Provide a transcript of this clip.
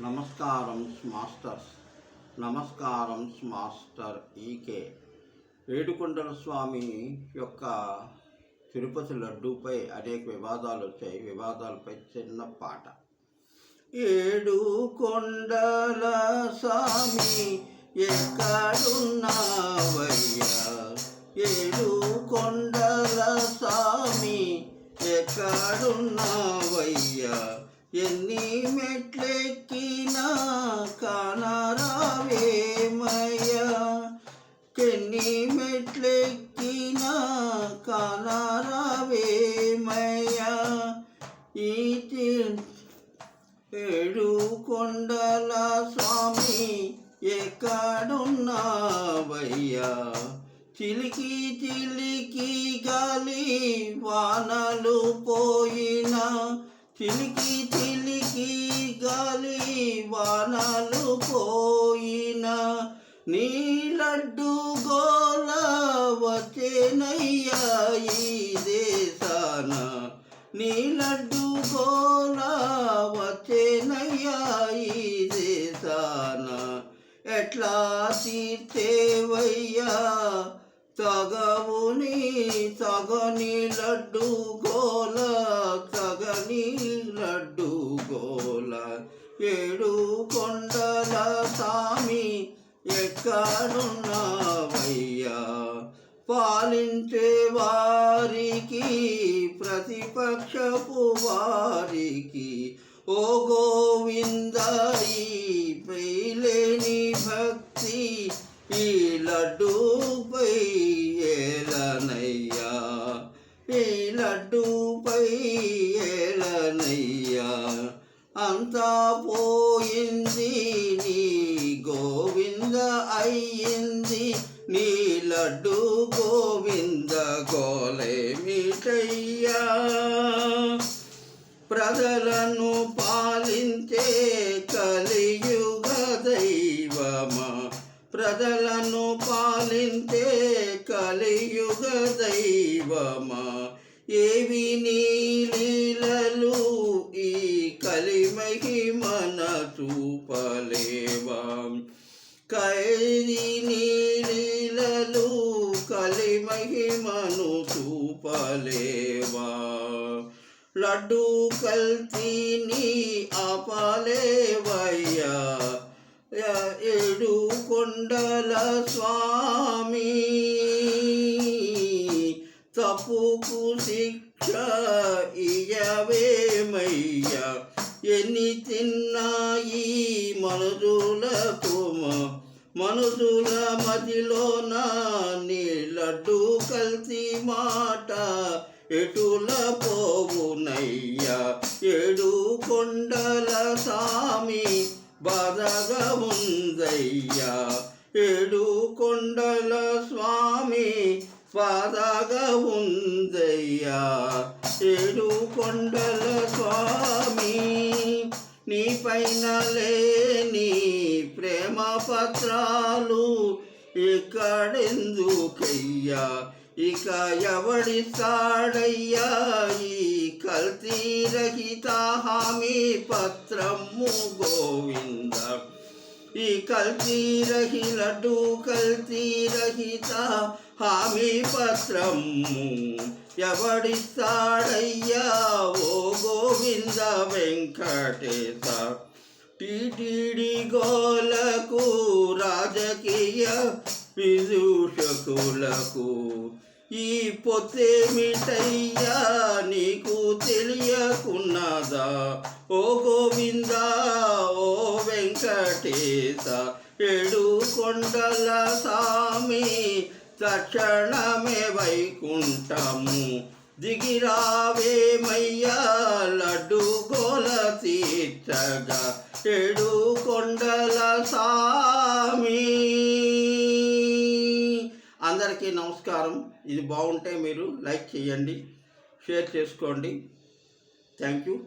నమస్కారం మాస్టర్స్. నమస్కారం మాస్టర్ ఈకే. ఏడుకొండల స్వామి యొక్క తిరుపతి లడ్డూపై అనేక వివాదాలు వచ్చాయి. వివాదాలపై చిన్న పాట. ఏడు కొండల స్వామి ఎక్కడున్నావయ్యా? ఏడు కొండల స్వామి ఎక్కడున్నావయ్యా? ఎన్ని మెట్లెక్కినా కానరావేమయ్యా? ఎన్ని మెట్లెక్కినా కానరావేమయ్యా? ఈ ఏడు కొండల స్వామి ఎక్కడున్నావయ్యా? చిలికి చిలికి గాలి వానలు పోయినా చిలికి చిలికి గాలి వానలు పోయినా నీ లడ్డు గోల వచ్చేనయ్యా ఈ దేశాన. నీ లడ్డు గోల వచ్చేనయ్యా ఈ దేశాన. ఎట్లా తీర్చేవయ్యా? తగవుని తగని లడ్డు గోల తగని ఏడు కొండల సామి ఎక్కడున్నావయ్యా? పాలించే వారికి ప్రతిపక్షపు వారికి ఓ గోవిందీ పైలేని భక్తి ఈ లడ్డు ఏలనయ్యా. ఈ లడ్డు ఏలనయ్యా. అంతా పోయింది నీ గోవింద అయ్యింది. నీ లడ్డు గోవింద గోలేమిటయ్యా ప్రజలను పాలించే కలియుగ దైవమా? ప్రజలను పాలించే కలియుగ దైవమా? ఏవి నీ లీలలు ఈ కలిమహిమన చూపలేవా కైది నీ లీలలు కలిమహిమను చూపలేవా లడ్డు కల్తీని ఆపాలేవయ్యా. ఏడు కొండల స్వామి. తప్పుకు శిక్ష ఇయవేమయ్యా ఎన్ని తిన్నాయి మనుజులకు మనుజుల మదిలోన నీ లడ్డు కల్తీ మాట ఎటుల పోవునయ్యా ఏడు కొండల సామి బాధగా ఉందయ్యా. ఏడు కొండల స్వామి బాధగా ఉందయ్యా. ఏడు కొండల స్వామి పైన లేని ప్రేమ పత్రాలు ఇక్కడెందుకయ్యా? ఇక ఎవడిస్తాడయ్యా ఈ కల్తీ రహిత హామీ పత్రము గోవింద ఈ కల్తీ రహి లడ్డు కల్తీ రహిత హామీ పత్రము ఎవడిస్తాడయ్యా? ఓ గోవింద వెంకటేశ. టిటిడి గోలకు రాజకీయ విదూషకులకు ఈ పొత్తేమిటయ్యా? నీకు తెలియకున్నదా? ఓ ఏడు కొండల సామి తక్షణమే వైకుంఠము. దిగిరావేమయ్యా లడ్డు గోల తీర్చగా. ఏడు కొండల సామి. అందరికీ నమస్కారం. ఇది బాగుంటే మీరు లైక్ చేయండి షేర్ చేసుకోండి. Thank you.